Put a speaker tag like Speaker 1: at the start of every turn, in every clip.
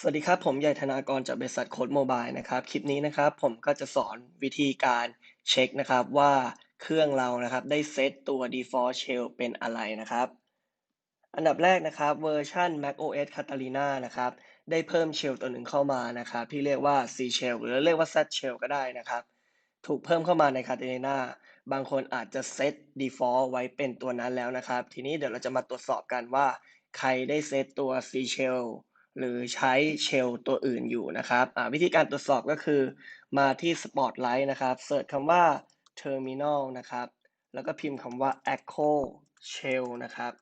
Speaker 1: สวัสดีครับ ผมใหญ่ธนากรจากบริษัทโค้ดโมบายนะครับ คลิปนี้นะครับผมก็จะสอนวิธีการเช็คนะครับว่าเครื่องเรานะครับได้เซตตัว default shell เป็นอะไรนะครับ อันดับแรกนะครับเวอร์ชัน macOS Catalina นะครับ ได้เพิ่ม shell ตัวหนึ่งเข้ามานะครับ ที่เรียกว่า C shell หรือเรียกว่า Z shell ก็ได้นะครับ ถูกเพิ่มเข้ามาใน Catalina บางคนอาจจะเซต default ไว้เป็นตัวนั้นแล้วนะครับ ทีนี้เดี๋ยวเราจะมาตรวจสอบกันว่า ใครได้เซตตัว C shell หรือใช้เชลตัวอื่นอยู่นะครับวิธีการตรวจสอบก็คือมาที่ Spotlight นะครับเสิร์ชคำว่า Terminal นะครับ แล้วก็พิมพ์คำว่า Echo Shell นะครับ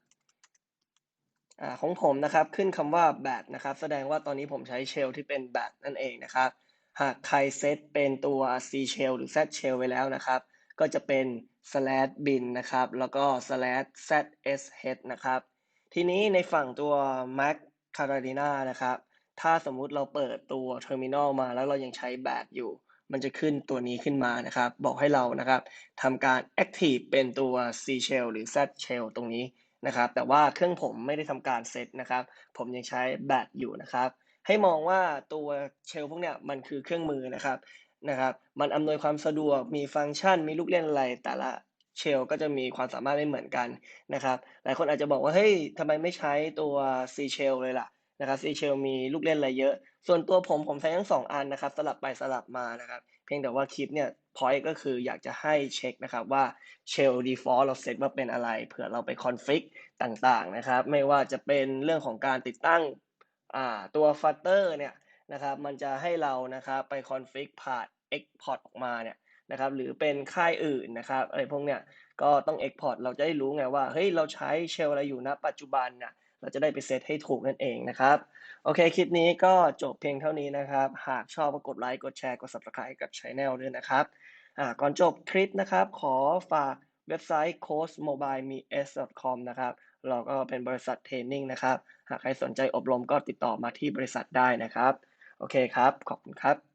Speaker 1: อของผมนะครับขึ้นคำว่า bat นะครับแสดงว่าตอนนี้ผมใช้เชลที่เป็น bat นั่นเองนะครับ หากใครเซตเป็นตัว C shell หรือ Z shell ไว้แล้วนะครับ ก็จะเป็น slash bin นะครับ แล้วก็ slash zsh นะครับ ทีนี้ในฝั่งตัว Mac คาราดีนานะครับ ถ้าสมมุติเราเปิดตัวเทอร์มินอลมาแล้วเรายังใช้แบตอยู่ มันจะขึ้นตัวนี้ขึ้นมานะครับ บอกให้เรานะครับทำการ Active เป็นตัว C shell หรือ Z shell ตรงนี้นะครับ แต่ว่าเครื่องผมไม่ได้ทำการเซตนะครับ ผมยังใช้แบตอยู่นะครับ ให้มองว่าตัวเชลพวกเนี้ยมันคือเครื่องมือนะครับนะครับ มันอำนวยความสะดวก มีฟังก์ชัน มีลูกเล่นอะไรแต่ละ เชลก็จะมีความสามารถไม่เหมือนกันนะครับ หลายคนอาจจะบอกว่าเฮ้ยทำไมไม่ใช้ตัว C shell เลยล่ะนะครับ C shell มีลูกเล่นอะไรเยอะ ส่วนตัวผมผมใช้ทั้ง2อันนะครับ สลับไปสลับมานะครับ เพียงแต่ว่าคลิปเนี่ย point ก็คืออยากจะให้เช็คนะครับว่า shell default เราเซตว่าเป็นอะไรเผื่อเราไป config ต่างๆนะครับ ไม่ว่าจะเป็นเรื่องของการติดตั้งตัว flutter เนี่ยนะครับ มันจะให้เรานะครับไป config ผ่าน export ออกมาเนี่ย นะครับหรือเป็นค่ายอื่นนะครับอะไรพวกเนี้ยก็ต้อง Export เราจะได้รู้ไงว่าเฮ้ยเราใช้เชลอะไรอยู่ณปัจจุบันน่ะเราจะได้ไปเซตให้ถูกนั่นเองนะครับโอเคคลิปนี้ก็จบเพียงเท่านี้นะครับ หากชอบก็กดไลค์กดแชร์กด Subscribe กับ Channel ด้วยนะครับอ่าก่อนจบคลิปนะครับ ขอฝากเว็บไซต์ coachmobilemes.com นะครับเราก็เป็นบริษัทเทรนนิ่งนะครับ หากใครสนใจอบรมก็ติดต่อมาที่บริษัทได้นะครับ โอเคครับ ขอบคุณครับ